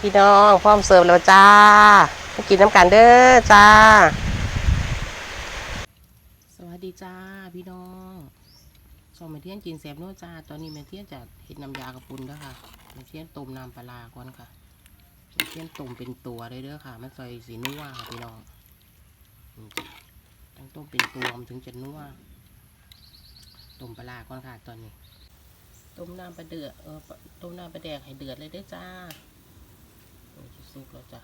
พี่น้องพร้อมเสิร์ฟแล้วจ้ามากินน้ำกันเด้อจ้า สวัสดีจ้าพี่น้องสองเมเทียนกินแสบโน่จ้า ตอนนี้เมเทียนจะเห็ดน้ำยากระปุนแล้วค่ะเมเทียนต้มน้ำปลาร้าก่อนค่ะเมเทียนต้มเป็นตัวเลยเด้อค่ะมันใส่สีนัวค่ะพี่น้องนี่จ้ะต้องต้มเป็นตัวมันถึงจะนัวต้มปลาร้าก่อนค่ะตอนนี้ต้มน้ำปลาเดือดเออปะต้มน้ำปลาแดกให้เดือดเลยได้อจ้าโอ้ยจะ สุกแล้วจ้ะ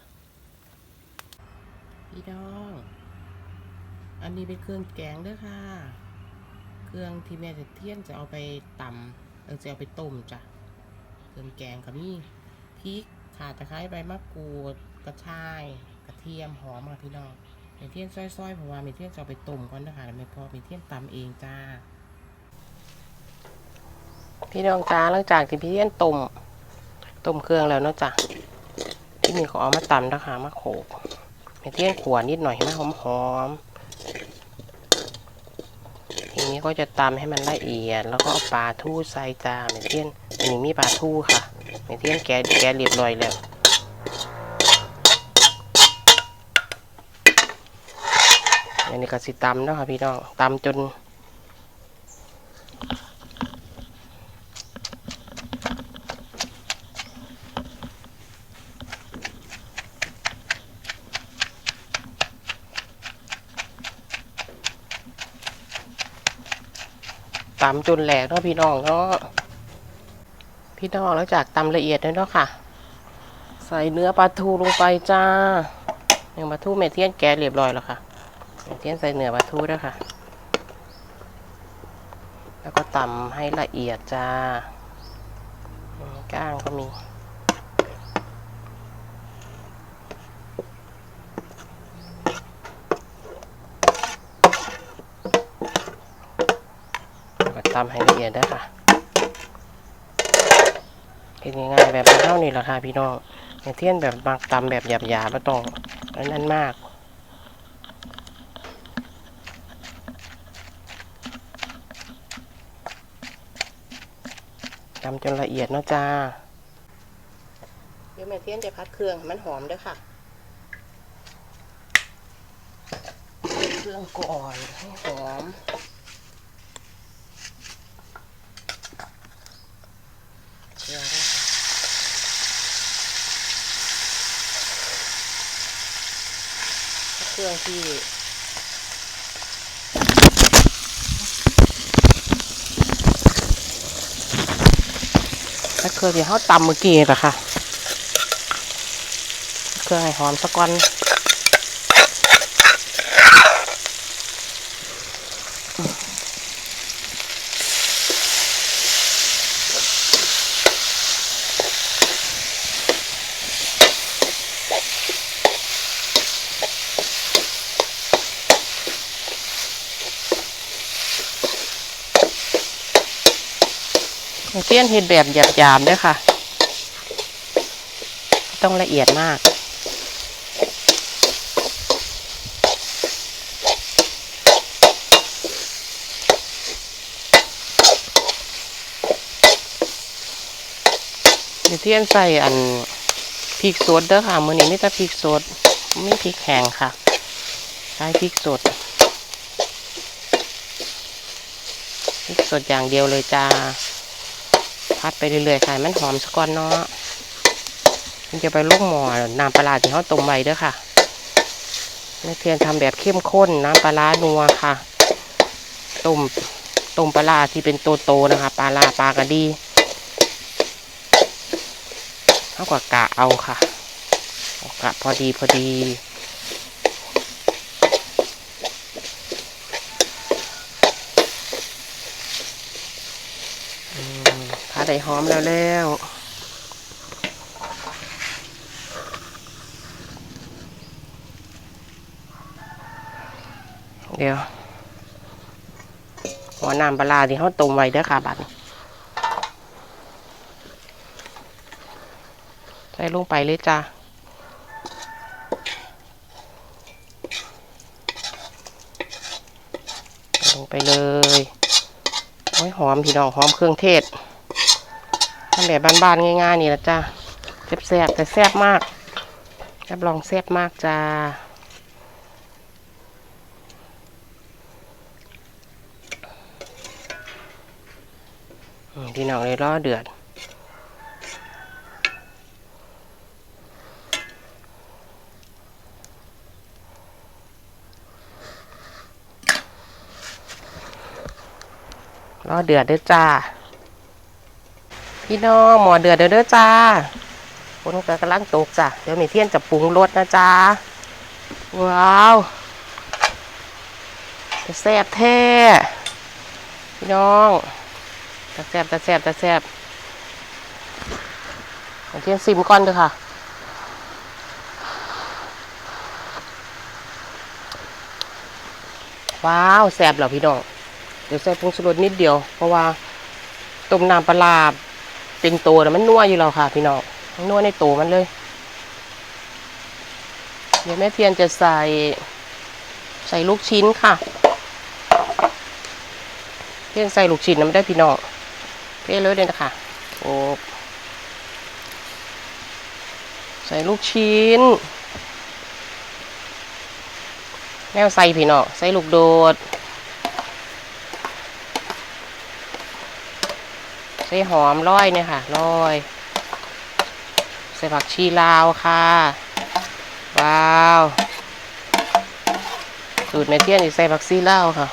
พี่น้อง อันนี้เป็นเครื่องแกงเด้วยค่ะ เครื่องที่แม่จะเทียนจะเอาไปตำเออจะเอาไปต้มจ้ะ เครื่องแกงก็มีพริกข่าตะไคร้ใบมะกรูดกระชาย กระเทียมหอมค่ะพี่น้องเมเทียนซอยๆเพราะว่าเมเทียนจะเอาไปต้มก่อนนะคะแล้วไม่พอเมเทียนตำเองจ้า พี่น้องจ้าหลังจากที่พี่เทียนต้มต้มเครื่องแล้วเนาะจ้ะ ที่มีขอเอามาตำนะคะมาโขกเมเทียนขวนิดหน่อยให้มันหอมๆทีนี้ก็จะตำให้มันละเอียด แล้วก็เอาปลาทูใส่จาเมเทียนอันนี้มีปลาทูค่ะเมเทียนแกแกเรียบร้อยแล้วอันนี้ก็สิตำนะคะพี่น้องตำจน ตำจนแหลกเนาะพี่น้องเนาะพี่น้องแล้วจากตำละเอียดเลยเนาะค่ะ ใส่เนื้อปลาทูลงไปจ้าเนื้อปลาทูเมเทียนแกเรียบร้อยแล้วค่ะเมเทียนใส่เนื้อปลาทูด้วยค่ะ แล้วก็ตำให้ละเอียดจ้าก้างก็มี แล้วก็ ตำให้ละเอียดได้ค่ะเป็นง่ายๆแบบเท่านี้แหละค่ะพี่น้องอย่างเทียนแบบบางตำแบบหยาบๆไม่ต้องอันนั้นมากตำจนละเอียดเนาะจ้า เดี๋ยวแม่เทียนจะพัดเครื่องมันหอมด้วยค่ะ เครื่องก่อนให้หอม เครื่องด้วยค่ะ เครื่องที่ถ้าเครื่องที่เขาตำเมื่อกี้แหละค่ะ เครื่องให้หอมสักก่อนอ เตี้ยนเห็ดแบบหยาบๆด้วยค่ะ ต้องละเอียดมาก เดี๋ยวเทียนใส่อันพริกสดเด้อค่ะ มื้อนี้มีแต่พริกสดไม่พริกแห้งค่ะ ใช้พริกสดพริกสดอย่างเดียวเลยจ้า พัดไปเรื่อยๆค่ะมันหอมสก่อนเนาะมันจะไปลูกหมอน้ำปลาร้าที่เขาต้มไว้เด้อค่ะแม่เทียนทำแบบเข้มข้นน้ำปลานัวค่ะต้มต้มปลาร้าที่เป็นโตๆนะคะ ปลาปลากระดีเท่ากับกะเอาค่ะกะพอดีพอดี อืมถ้า ได้หอมแล้วแล้วเดี๋ยวหัวน้ำปลาที่เขาต้มไว้เด้อค่ะบัดใส่ลงไปเลยจ้าลงไปเลย โอ้ยหอมพี่น้องหอมเครื่องเทศ ทำแบบบ้านๆง่ายๆนี่ละจ้าแซ่บๆแต่แซ่บมากรับรองแซ่บมากจ้าพี่น้องเลยรอเดือดรอเดือดด้อจ้า พี่น้องหมอเดือดเด้อดจ้าฝนก็กำลังตกจ้ะเดี๋ยวมีเทียนจะปรุงรสนะจ้าว้าวจะแซ่บแท้พี่น้องจะแซ่บจะแซ่บจะแซ่บเอาเทียนซิมก่อนเด้อค่ะว้าวแซ่บเหรอพี่น้อง เดี๋ยวใส่ผงชูรสนิดเดียว เพราะว่าต้มน้ำปลา ร้าเป็นตัวนะมันนัวอยู่แล้วค่ะ พี่น้องมันนัวในตัวมันเลย เดี๋ยวแม่เพียนจะใส่ใส่ลูกชิ้นค่ะ เพียนใส่ลูกชิ้นนะไม่ได้พี่น้องเพียนเลยเลยนะคะโอ้ใส่ลูกชิ้นแนวใส่พี่น้องใส่ลูกโดด ส่หอมร้อยเนี่ยค่ะร้อย ใส่ผักชีลาวค่ะ ว้าว สูตรแม่เทียนอีใส่ผักชีลาวค่ะ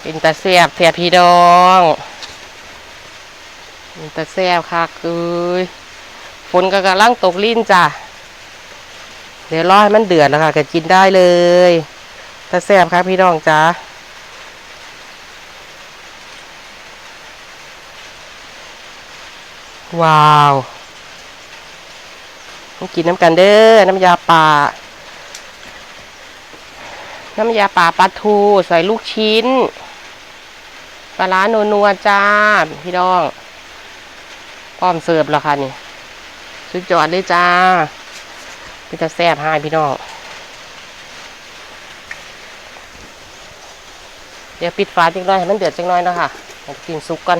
เป็นตาแซบแซบพี่ดองเป็นตาแซบค่ะคือฝนก็กำลังตกลิ้นจ้ะ เดี๋ยวรอให้มันเดือดแล้วค่ะก็กินได้เลยตาแซบครับพี่น้องจ้า ว้าวต้องกินน้ำกันเด้อ น้ำยาป่า น้ำยาป่าปลาทูใส่ลูกชิ้น ปลาร้านัวๆจ้า พี่น้องพร้อมเสิร์ฟแล้วค่ะนี่สุดยอดเลยจ้าพี่จะแซ่บให้พี่น้อง เดี๋ยวปิดฝาจังน้อยให้มันเดือดจังน้อยนะคะกินซุปกัน